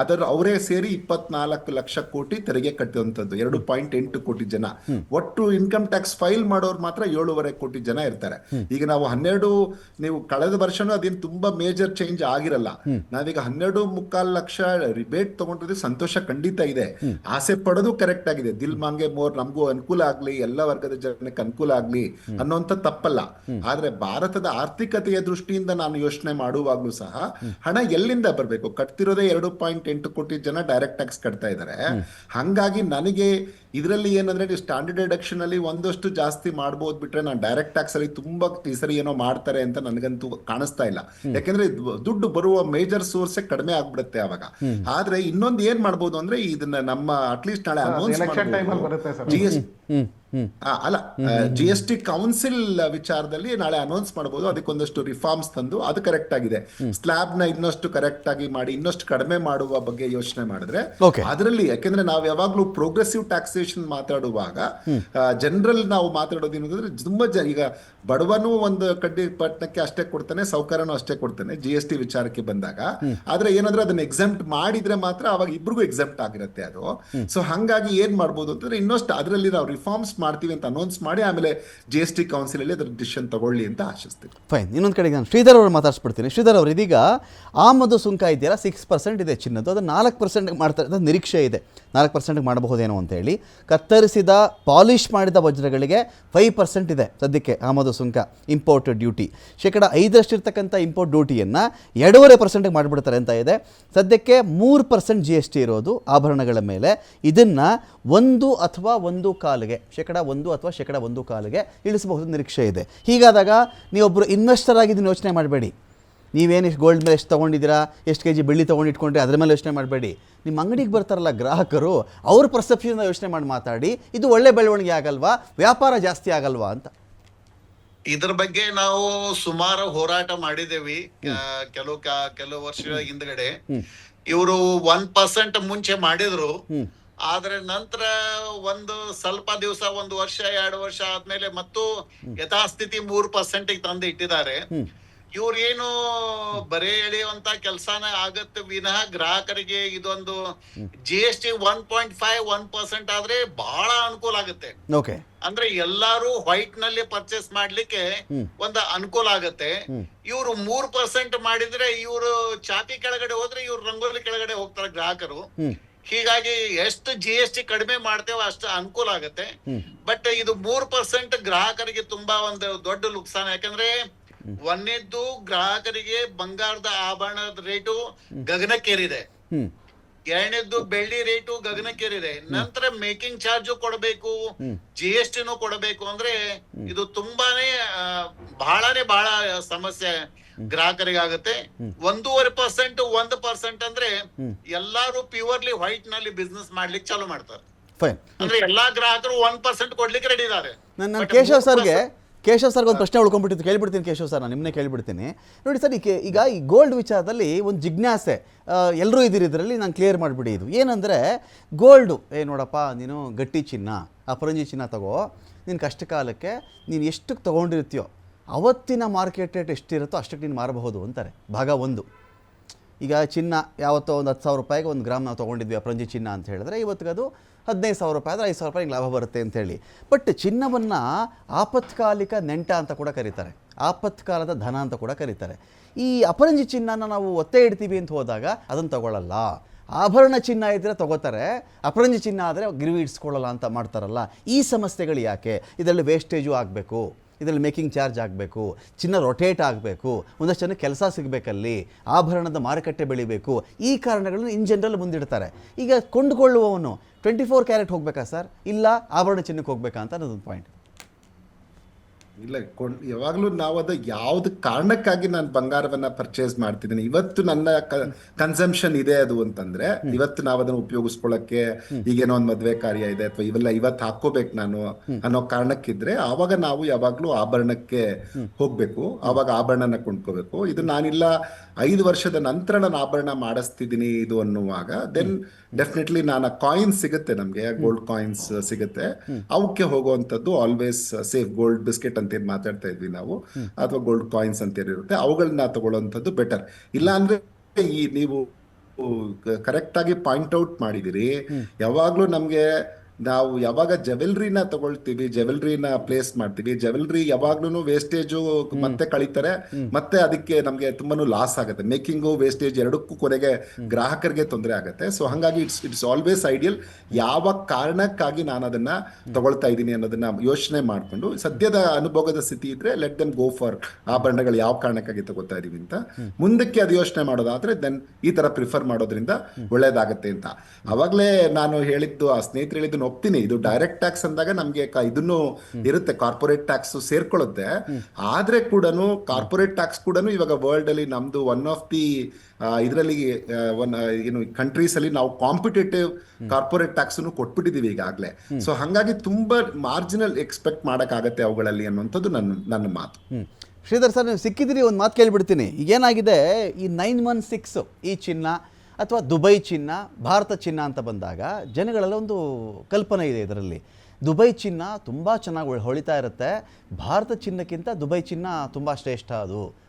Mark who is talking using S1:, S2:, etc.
S1: ಅದರ ಅವರೇ ಸೇರಿ ಇಪ್ಪತ್ನಾಲ್ಕು ಲಕ್ಷ ಕೋಟಿ ತೆರಿಗೆ ಕಟ್ಟುವಂತದ್ದು ಎರಡು ಪಾಯಿಂಟ್ ಎಂಟು ಕೋಟಿ ಜನ. ಒಟ್ಟು ಇನ್ಕಮ್ ಟ್ಯಾಕ್ಸ್ ಫೈಲ್ ಮಾಡೋರು ಮಾತ್ರ ಏಳೂವರೆ ಕೋಟಿ ಜನ ಇರ್ತಾರೆ. ಈಗ ನಾವು ಹನ್ನೆರಡು ನೀವು ಕಳೆದ ವರ್ಷನೂ ಅದೇನು ತುಂಬಾ ಮೇಜರ್ ಚೇಂಜ್ ಆಗಿರಲ್ಲ. ನಾವೀಗ ಹನ್ನೆರಡು ಮುಕ್ಕಾಲ್ ಲಕ್ಷ ರಿಬೇಟ್ ತಗೊಂಡ್ರೆ ಸಂತೋಷ ಖಂಡಿತ ಇದೆ. ಆಸೆ ಪಡೋದು ಕರೆಕ್ಟ್ ಆಗಿದೆ. ದಿಲ್ ಮಾಂಗೆ ಮೋರ್ ನಮಗೂ ಅನುಕೂಲ ಆಗ್ಲಿ ಎಲ್ಲ ವರ್ಗದ ಜನಕ್ಕೆ ಅನುಕೂಲ ಆಗ್ಲಿ ಅನ್ನೋಂಥ ತಪ್ಪಲ್ಲ. ಆದ್ರೆ ಭಾರತದ ಆರ್ಥಿಕತೆಯ ದೃಷ್ಟಿಯಿಂದ ನಾನು ಯೋಚನೆ ಮಾಡುವಾಗ್ಲೂ ಸಹ ಹಣ ಎಲ್ಲಿಂದ ಬರಬೇಕು? ಕಟ್ತಿರೋದೇ ಎರಡು ಪಾಯಿಂಟ್ ಎಂಟು ಕೋಟಿ ಜನ ಡೈರೆಕ್ಟ್ ಟ್ಯಾಕ್ಸ್ ಕಟ್ತಾ ಇದ್ದಾರೆ ಹಂಗಾಗಿ ನನಗೆ ಇದರಲ್ಲಿ ಏನಂದ್ರೆ ನೀವು ಸ್ಟ್ಯಾಂಡರ್ಡ್ ಡಿಡಕ್ಷನ್ ಅಲ್ಲಿ ಒಂದಷ್ಟು ಜಾಸ್ತಿ ಮಾಡಬಹುದು ಬಿಟ್ರೆ ನಾನು ಡೈರೆಕ್ಟ್ ಟ್ಯಾಕ್ಸ್ ಅಲ್ಲಿ ತುಂಬಾ ಈ ಸರಿ ಏನೋ ಮಾಡ್ತಾರೆ ಅಂತ ನನಗಂತೂ ಕಾಣಿಸ್ತಾ ಇಲ್ಲ. ಯಾಕಂದ್ರೆ ದುಡ್ಡು ಬರುವ ಮೇಜರ್ ಸೋರ್ಸ್ ಕಡಿಮೆ ಆಗ್ಬಿಡುತ್ತೆ ಅವಾಗ. ಆದ್ರೆ ಇನ್ನೊಂದು ಏನ್ ಮಾಡ್ಬೋದು ಅಂದ್ರೆ ಇದನ್ನ ನಮ್ಮ ಅಟ್ಲೀಸ್ಟ್ ನಾಳೆ ಅನೌನ್ಸ್ ಜಿ ಎಸ್ ಅಲ್ಲ ಜಿ ಎಸ್ ಟಿ ಕೌನ್ಸಿಲ್ ವಿಚಾರದಲ್ಲಿ ನಾಳೆ ಅನೌನ್ಸ್ ಮಾಡಬಹುದು ಅದಕ್ಕೊಂದಷ್ಟು ರಿಫಾರ್ಮ್ಸ್ ತಂದು ಅದು ಕರೆಕ್ಟ್ ಆಗಿದೆ. ಸ್ಲಾಬ್ನ ಇನ್ನಷ್ಟು ಕರೆಕ್ಟ್ ಆಗಿ ಮಾಡಿ ಇನ್ನಷ್ಟು ಕಡಿಮೆ ಮಾಡುವ ಬಗ್ಗೆ ಯೋಚನೆ ಮಾಡಿದ್ರೆ. ಅದರಲ್ಲಿ ಯಾಕೆಂದ್ರೆ ನಾವು ಯಾವಾಗ್ಲೂ ಪ್ರೋಗ್ರೆಸಿವ್ ಟ್ಯಾಕ್ಸೇಷನ್ ಮಾತಾಡುವಾಗ ಜನರಲ್ ನಾವು ಮಾತಾಡೋದು ಏನಂದ್ರೆ ತುಂಬಾ ಈಗ ಬಡವನು ಒಂದು ಕಡ್ಡಿ ಪಟ್ಟಣಕ್ಕೆ ಅಷ್ಟೇ ಕೊಡ್ತಾನೆ ಸೌಕರ್ಯನೂ ಅಷ್ಟೇ ಕೊಡ್ತಾನೆ ಜಿ ಎಸ್ ಟಿ ವಿಚಾರಕ್ಕೆ ಬಂದಾಗ. ಆದ್ರೆ ಏನಾದ್ರೂ ಅದನ್ನ ಎಕ್ಸೆಂಪ್ಟ್ ಮಾಡಿದ್ರೆ ಮಾತ್ರ ಅವಾಗ ಇಬ್ರಿಗೂ ಎಕ್ಸೆಂಪ್ಟ್ ಆಗಿರುತ್ತೆ ಅದು. ಸೊ ಹಂಗಾಗಿ ಏನ್ ಮಾಡ್ಬೋದು ಅಂತಂದ್ರೆ ಇನ್ನಷ್ಟು ಅದರಲ್ಲಿ ನಾವು ರಿಫಾರ್ಮ್ಸ್ ಮಾಡ್ತೀವಿ ಅಂತ ಅನೌನ್ಸ್ ಮಾಡಿ ಆಮೇಲೆ ಜಿ ಎಸ್ ಟಿ ಕೌನ್ಸಿಲ್ ಅಲ್ಲಿ ಅದ್ರ ಡಿಸಿಷನ್ ತಗೊಳ್ಳಿ ಅಂತ ಆಶಿಸ್ತೀನಿ.
S2: ಫೈನ್ ಇನ್ನೊಂದು ಕಡೆಗೆ ನಾನು ಶ್ರೀಧರ್ ಅವರು ಮಾತಾಡ್ಸ್ಬಿಡ್ತೀನಿ. ಶ್ರೀಧರ್ ಅವರು ಇದೀಗ ಆಮದು ಸುಂಕ ಇದೆಯಲ್ಲ ಸಿಕ್ಸ್ ಪರ್ಸೆಂಟ್ ಇದೆ ಚಿನ್ನದ್ದು. ಅದು ನಾಲ್ಕು ಪರ್ಸೆಂಟ್ಗೆ ಮಾಡ್ತಾರೆ. ಅಂತ ನಿರೀಕ್ಷೆ ಇದೆ. ನಾಲ್ಕು ಪರ್ಸೆಂಟ್ ಮಾಡಬಹುದೇನೋ ಅಂತೇಳಿ ಕತ್ತರಿಸಿದ ಪಾಲಿಷ್ ಮಾಡಿದ ವಜ್ರಗಳಿಗೆ ಫೈವ್ ಪರ್ಸೆಂಟ್ ಇದೆ ಸದ್ಯಕ್ಕೆ ಆಮದು ಸುಂಕ ಇಂಪೋರ್ಟ್ ಡ್ಯೂಟಿ ಶೇಕಡ ಐದರಷ್ಟಿರ್ತಕ್ಕಂಥ ಇಂಪೋರ್ಟ್ ಡ್ಯೂಟಿಯನ್ನು ಎರಡೂವರೆ ಪರ್ಸೆಂಟ್ಗೆ ಮಾಡಿಬಿಡ್ತಾರೆ ಅಂತ ಇದೆ. ಸದ್ಯಕ್ಕೆ ಮೂರು ಪರ್ಸೆಂಟ್ ಜಿ ಎಸ್ ಟಿ ಇರೋದು ಆಭರಣಗಳ ಮೇಲೆ. ಇದನ್ನು ಒಂದು ಅಥವಾ ಒಂದು ಕಾಲಿಗೆ, ಶೇಕಡ ಒಂದು ಅಥವಾ ಶೇಕಡ ಒಂದು ಕಾಲಿಗೆ ಇಳಿಸಬಹುದು ನಿರೀಕ್ಷೆ ಇದೆ. ಹೀಗಾದಾಗ ನೀವೊಬ್ಬರು ಇನ್ವೆಸ್ಟರ್ ಆಗಿದ್ದು ಯೋಚನೆ ಮಾಡಬೇಡಿ. ನೀವೇನು ಎಷ್ಟು ಗೋಲ್ಡ್ ಮೇಲೆ ಎಷ್ಟು ತೊಗೊಂಡಿದ್ದೀರಾ ಎಷ್ಟು ಕೆ ಜಿ ಬೆಳ್ಳಿ ತೊಗೊಂಡಿಟ್ಕೊಂಡ್ರೆ ಅದ್ರ ಮೇಲೆ ಯೋಚನೆ ಮಾಡಬೇಡಿ. ನಿಮ್ಮ ಅಂಗಡಿಗೆ ಬರ್ತಾರಲ್ಲ ಗ್ರಾಹಕರು ಅವ್ರ ಪರ್ಸೆಪ್ಷನ್ ಯೋಚನೆ ಮಾಡಿ ಮಾತಾಡಿ ಇದು ಒಳ್ಳೆ ಬೆಳವಣಿಗೆ ಆಗಲ್ವಾ ವ್ಯಾಪಾರ ಜಾಸ್ತಿ ಆಗಲ್ವಾ ಅಂತ.
S3: ಇದ್ರ ಬಗ್ಗೆ ನಾವು ಸುಮಾರು ಹೋರಾಟ ಮಾಡಿದೇವಿ ಕೆಲವು ಕೆಲವು ವರ್ಷಗಳ ಹಿಂದ್ಗಡೆ. ಇವರು ಒನ್ ಪರ್ಸೆಂಟ್ ಮುಂಚೆ ಮಾಡಿದ್ರು. ಆದ್ರೆ ನಂತರ ಒಂದು ಸ್ವಲ್ಪ ದಿವಸ ಒಂದು ವರ್ಷ ಎರಡು ವರ್ಷ ಆದ್ಮೇಲೆ ಮತ್ತು ಯಥಾಸ್ಥಿತಿ ಮೂರ್ ಪರ್ಸೆಂಟ್ ತಂದು ಇಟ್ಟಿದ್ದಾರೆ. ಇವ್ರೇನು ಏನು ಬರೇ ಎಳೆಯುವಂತ ಕೆಲಸನ ಆಗತ್ತೆ ವಿನಃ ಗ್ರಾಹಕರಿಗೆ ಇದೊಂದು G S T one point five one percent ಆದ್ರೆ ಬಹಳ ಅನುಕೂಲ ಆಗುತ್ತೆ. ಅಂದ್ರೆ ಎಲ್ಲಾರು ವೈಟ್ನಲ್ಲಿ ಪರ್ಚೇಸ್ ಮಾಡ್ಲಿಕ್ಕೆ ಒಂದು ಅನುಕೂಲ ಆಗತ್ತೆ. ಇವರು ಮೂರ್ ಪರ್ಸೆಂಟ್ ಮಾಡಿದ್ರೆ ಇವರು ಚಾಪಿ ಕೆಳಗಡೆ ಹೋದ್ರೆ ಇವ್ರು ರಂಗೋಲಿ ಕೆಳಗಡೆ ಹೋಗ್ತಾರೆ ಗ್ರಾಹಕರು. ಹೀಗಾಗಿ ಎಷ್ಟು ಜಿ ಎಸ್ ಟಿ ಕಡಿಮೆ ಮಾಡ್ತೇವೋ ಅಷ್ಟು ಅನುಕೂಲ ಆಗುತ್ತೆ. ಬಟ್ ಇದು ಮೂರ್ ಪರ್ಸೆಂಟ್ ಗ್ರಾಹಕರಿಗೆ ತುಂಬಾ ಒಂದು ದೊಡ್ಡ ನುಕ್ಸಾನ. ಯಾಕಂದ್ರೆ ಒಂದಿದ್ದು ಗ್ರಾಹಕರಿಗೆ ಬಂಗಾರದ ಆಭರಣದ ರೇಟು ಗಗನಕ್ಕೇರಿದೆ. ಎರಡನೇದ್ದು ಬೆಳ್ಳಿ ರೇಟು ಗಗನಕ್ಕೇರಿದೆ. ನಂತರ ಮೇಕಿಂಗ್ ಚಾರ್ಜ್ ಕೊಡಬೇಕು ಜಿ ಎಸ್ ಟಿನೂ ಕೊಡಬೇಕು ಅಂದ್ರೆ ಇದು ತುಂಬಾನೇ ಬಹಳನೇ ಬಹಳ ಸಮಸ್ಯೆ ಗ್ರಾಹಕರಿಗೆ ಆಗುತ್ತೆ ಒಂದೂವರೆ ಪರ್ಸೆಂಟ್ ಒಂದು ಪರ್ಸೆಂಟ್ ಅಂದ್ರೆ ಎಲ್ಲಾರು ಪ್ಯೂರ್ಲಿ ವೈಟ್ನಲ್ಲಿ ಬಿಸ್ನೆಸ್ ಮಾಡ್ಲಿಕ್ಕೆ ಚಾಲು ಮಾಡ್ತಾರೆ. ಅಂದ್ರೆ ಎಲ್ಲಾ ಗ್ರಾಹಕರು ಒಂದ್ ಪರ್ಸೆಂಟ್ ಕೊಡ್ಲಿಕ್ಕೆ ರೆಡಿ ಇದ್ದಾರೆ
S2: ನಾನು ಕೇಶವ್ ಸರ್ಗೆ ಕೇಶವ್ ಸರ್ಗೆ ಒಂದು ಪ್ರಶ್ನೆ ಉಳ್ಕೊಂಡ್ಬಿಟ್ಟಿತ್ತು ಕೇಳ್ಬಿಡ್ತೀನಿ ಕೇಶವ್ ಸರ್ ನಾನು ನಿಮ್ಮನ್ನೇ ಕೇಳ್ಬಿಡ್ತೀನಿ. ನೋಡಿ ಸರ್ ಈಗ ಈಗ ಈ ಗೋಲ್ಡ್ ವಿಚಾರದಲ್ಲಿ ಒಂದು ಜಿಜ್ಞಾಸೆ ಎಲ್ಲರೂ ಇದ್ದೀರಿ ಇದರಲ್ಲಿ, ನಾನು ಕ್ಲಿಯರ್ ಮಾಡಿಬಿಡಿ ಇದು ಏನಂದರೆ, ಗೋಲ್ಡು, ಏ ನೋಡಪ್ಪ, ನೀನು ಗಟ್ಟಿ ಚಿನ್ನ, ಅಪರಂಜಿ ಚಿನ್ನ ತಗೋ ನಿನ್ನ ಕಷ್ಟ ಕಾಲಕ್ಕೆ ನೀನು ಎಷ್ಟಕ್ಕೆ ತೊಗೊಂಡಿರ್ತೀಯೋ, ಅವತ್ತಿನ ಮಾರ್ಕೆಟ್ ರೇಟ್ ಎಷ್ಟಿರುತ್ತೋ ಅಷ್ಟಕ್ಕೆ ನೀನು ಮಾರಬಹುದು ಅಂತಾರೆ, ಭಾಗ ಒಂದು. ಈಗ ಚಿನ್ನ, ಯಾವತ್ತೋ ಒಂದು ಹತ್ತು ಸಾವಿರ ರೂಪಾಯಿಗೆ ಒಂದು ಗ್ರಾಮ್ ನಾವು ತೊಗೊಂಡಿದ್ವಿ ಅಪರಂಜಿ ಚಿನ್ನ ಅಂತ ಹೇಳಿದ್ರೆ ಇವತ್ತಿಗೆ ಅದು ಹದಿನೈದು ಸಾವಿರ ರೂಪಾಯಿ ಆದರೆ ಐದು ಸಾವಿರ ರೂಪಾಯಿಗೆ ಲಾಭ ಬರುತ್ತೆ ಅಂತೇಳಿ ಬಟ್ ಚಿನ್ನವನ್ನು ಆಪತ್ಕಾಲಿಕ ನೆಂಟ ಅಂತ ಕೂಡ ಕರೀತಾರೆ. ಆಪತ್ಕಾಲದ ಧನ ಅಂತ ಕೂಡ ಕರೀತಾರೆ. ಈ ಅಪರಂಜಿ ಚಿನ್ನನ ನಾವು ಒತ್ತೆ ಇಡ್ತೀವಿ ಅಂತ ಹೋದಾಗ ಅದನ್ನು ತಗೊಳ್ಳಲ್ಲ ಆಭರಣ ಚಿನ್ನ ಇದ್ದರೆ ತಗೋತಾರೆ, ಅಪರಂಜಿ ಚಿನ್ನ ಆದರೆ ಗಿರಿವಿ ಇಡ್ಸ್ಕೊಳ್ಳಲ್ಲ ಅಂತ ಮಾಡ್ತಾರಲ್ಲ. ಈ ಸಮಸ್ಯೆಗಳು ಯಾಕೆ? ಇದರಲ್ಲಿ ವೇಸ್ಟೇಜು ಆಗಬೇಕು. ಇದರಲ್ಲಿ ಮೇಕಿಂಗ್ ಚಾರ್ಜ್ ಆಗಬೇಕು, ಚಿನ್ನ ರೊಟೇಟ್ ಆಗಬೇಕು, ಒಂದಷ್ಟು ಜನ ಕೆಲಸ ಸಿಗಬೇಕಲ್ಲಿ, ಆಭರಣದ ಮಾರುಕಟ್ಟೆ ಬೆಳಿಬೇಕು, ಈ ಕಾರಣಗಳನ್ನು ಇನ್ ಜನರಲ್ ಮುಂದಿಡ್ತಾರೆ. ಈಗ ಕೊಂಡುಕೊಳ್ಳುವವನು ಟ್ವೆಂಟಿ ಫೋರ್ ಕ್ಯಾರೆಟ್ ಹೋಗಬೇಕಾ ಸರ್? ಇಲ್ಲ, ಆಭರಣ ಚಿನ್ನಕ್ಕೆ ಹೋಗಬೇಕಾ ಅಂತ ಅನ್ನೋದೊಂದು ಪಾಯಿಂಟ್
S1: ಇಲ್ಲ ಕೊಂಡ್ ಯಾವಾಗಲೂ ನಾವು ಅದು ಯಾವ್ದು ಕಾರಣಕ್ಕಾಗಿ ನಾನು ಬಂಗಾರವನ್ನ ಪರ್ಚೇಸ್ ಮಾಡ್ತಿದ್ದೀನಿ. ಇವತ್ತು ನನ್ನ ಕನ್ಸಂಪ್ಷನ್ ಇದೆ ಅದು ಅಂತಂದ್ರೆ ಇವತ್ತು ನಾವು ಅದನ್ನ ಉಪಯೋಗಿಸ್ಕೊಳ್ಳಕ್ಕೆ ಈಗೇನೋ ಒಂದ್ ಮದ್ವೆ ಕಾರ್ಯ ಇದೆ ಅಥವಾ ಇವೆಲ್ಲ ಇವತ್ತು ಹಾಕೋಬೇಕು ನಾನು ಅನ್ನೋ ಕಾರಣಕ್ಕಿದ್ರೆ ಆವಾಗ ನಾವು ಯಾವಾಗ್ಲೂ ಆಭರಣಕ್ಕೆ ಹೋಗ್ಬೇಕು. ಆವಾಗ ಆಭರಣನ ಕೊಂಡ್ಕೋಬೇಕು. ಇದು ನಾನಿಲ್ಲ ಐದು ವರ್ಷದ ನಂತರ ನಾನು ಆಭರಣ ಮಾಡಿಸ್ತಿದ್ದೀನಿ ಇದು ಅನ್ನುವಾಗ ದೆನ್ ಡೆಫಿನೆಟ್ಲಿ ನಾನು ಕಾಯಿನ್ಸ್ ಸಿಗುತ್ತೆ ನಮ್ಗೆ ಗೋಲ್ಡ್ ಕಾಯಿನ್ಸ್ ಸಿಗುತ್ತೆ. ಅವಕ್ಕೆ ಹೋಗುವಂಥದ್ದು ಆಲ್ವೇಸ್ ಸೇಫ್ ಗೋಲ್ಡ್ ಬಿಸ್ಕೆಟ್ ಅಂತ ಏನ್ ಮಾತಾಡ್ತಾ ಇದ್ವಿ ನಾವು ಅಥವಾ ಗೋಲ್ಡ್ ಕಾಯಿನ್ಸ್ ಅಂತ ಏನಿರುತ್ತೆ ಅವುಗಳನ್ನ ತಗೊಳ್ಳುವಂಥದ್ದು ಬೆಟರ್ ಇಲ್ಲ ಅಂದ್ರೆ ಈ ನೀವು ಕರೆಕ್ಟ್ ಆಗಿ ಪಾಯಿಂಟ್ ಔಟ್ ಮಾಡಿದಿರಿ ಯಾವಾಗ್ಲೂ ನಮ್ಗೆ ನಾವು ಯಾವಾಗ ಜವೆಲ್ರಿನ ತಗೊಳ್ತೀವಿ ಜವೆಲ್ರಿನ ಪ್ಲೇಸ್ ಮಾಡ್ತೀವಿ ಜವೆಲ್ರಿ ಯಾವಾಗ್ಲೂ ವೇಸ್ಟೇಜು ಮತ್ತೆ ಕಳೀತಾರೆ ಮತ್ತೆ ಅದಕ್ಕೆ ನಮ್ಗೆ ತುಂಬಾನು ಲಾಸ್ ಆಗುತ್ತೆ. ಮೇಕಿಂಗು ವೇಸ್ಟೇಜ್ ಎರಡಕ್ಕೂ ಕೊನೆಗೆ ಗ್ರಾಹಕರಿಗೆ ತೊಂದರೆ ಆಗುತ್ತೆ. ಸೊ ಹಂಗಾಗಿ ಇಟ್ಸ್ ಇಟ್ಸ್ ಆಲ್ವೇಸ್ ಐಡಿಯಲ್ ಯಾವ ಕಾರಣಕ್ಕಾಗಿ ನಾನು ಅದನ್ನ ತಗೊಳ್ತಾ ಇದ್ದೀನಿ ಅನ್ನೋದನ್ನ ಯೋಚನೆ ಮಾಡ್ಕೊಂಡು ಸದ್ಯದ ಅನುಭವದ ಸ್ಥಿತಿ ಇದ್ರೆ ಲೆಟ್ ದೆನ್ ಗೋ ಫಾರ್ ಆಭರಣಗಳು ಯಾವ ಕಾರಣಕ್ಕಾಗಿ ತಗೋತಾ ಇದೀವಿ ಅಂತ ಮುಂದಕ್ಕೆ ಅದು ಯೋಚನೆ ಮಾಡೋದಾದ್ರೆ ದೆನ್ ಈ ತರ ಪ್ರಿಫರ್ ಮಾಡೋದ್ರಿಂದ ಒಳ್ಳೇದಾಗತ್ತೆ ಅಂತ. ಅವಾಗ್ಲೇ ನಾನು ಹೇಳಿದ್ದು ಆ ಸ್ನೇಹಿತರು ಹೇಳಿದ್ದು ಒಪ್ತೀನಿ. ಇದು ಡೈರೆಕ್ಟ್ ಟ್ಯಾಕ್ಸ್ ಅಂದಾಗ ನಮ್ಗೆ ಇದನ್ನು ಇರುತ್ತೆ ಕಾರ್ಪೊರೇಟ್ ಟ್ಯಾಕ್ಸ್ ಸೇರ್ಕೊಳ್ಳುತ್ತೆ. ಆದ್ರೆ ಕೂಡ ಕಾರ್ಪೊರೇಟ್ ಟ್ಯಾಕ್ಸ್ ಕೂಡ ಇವಾಗ ವರ್ಲ್ಡ್ ಅಲ್ಲಿ ನಮ್ದು ಒನ್ ಆಫ್ ದಿ ಇದರಲ್ಲಿ ಒನ್ ಏನು ಕಂಟ್ರೀಸ್ ಅಲ್ಲಿ ನಾವು ಕಾಂಪಿಟೇಟಿವ್ ಕಾರ್ಪೊರೇಟ್ ಟ್ಯಾಕ್ಸ್ ಕೊಟ್ಬಿಟ್ಟಿದೀವಿ ಈಗಾಗಲೇ. ಸೊ ಹಂಗಾಗಿ ತುಂಬಾ ಮಾರ್ಜಿನಲ್ ಎಕ್ಸ್ಪೆಕ್ಟ್ ಮಾಡಕ್ಕಾಗತ್ತೆ ಅವುಗಳಲ್ಲಿ ಅನ್ನುವಂಥದ್ದು ನನ್ನ ನನ್ನ ಮಾತು.
S2: ಶ್ರೀಧರ್ ಸರ್ ನೀವು ಸಿಕ್ಕಿದ್ರಿ ಒಂದು ಮಾತು ಕೇಳಿಬಿಡ್ತೀನಿ. ಈಗೇನಾಗಿದೆ ಈ ನೈನ್ ಒನ್ ಸಿಕ್ಸ್ ಈ ಚಿನ್ನ ಅಥವಾ ದುಬೈ ಚಿನ್ನ, ಭಾರತ ಚಿನ್ನ ಅಂತ ಬಂದಾಗ ಜನಗಳಲ್ಲಿ ಒಂದು ಕಲ್ಪನೆ ಇದೆ ಇದರಲ್ಲಿ. ದುಬೈ ಚಿನ್ನ ತುಂಬ ಚೆನ್ನಾಗಿ ಹೊಳಿತಾ ಇರುತ್ತೆ. ಭಾರತ ಚಿನ್ನಕ್ಕಿಂತ ದುಬೈ ಚಿನ್ನ ತುಂಬ ಶ್ರೇಷ್ಠ ಅದು.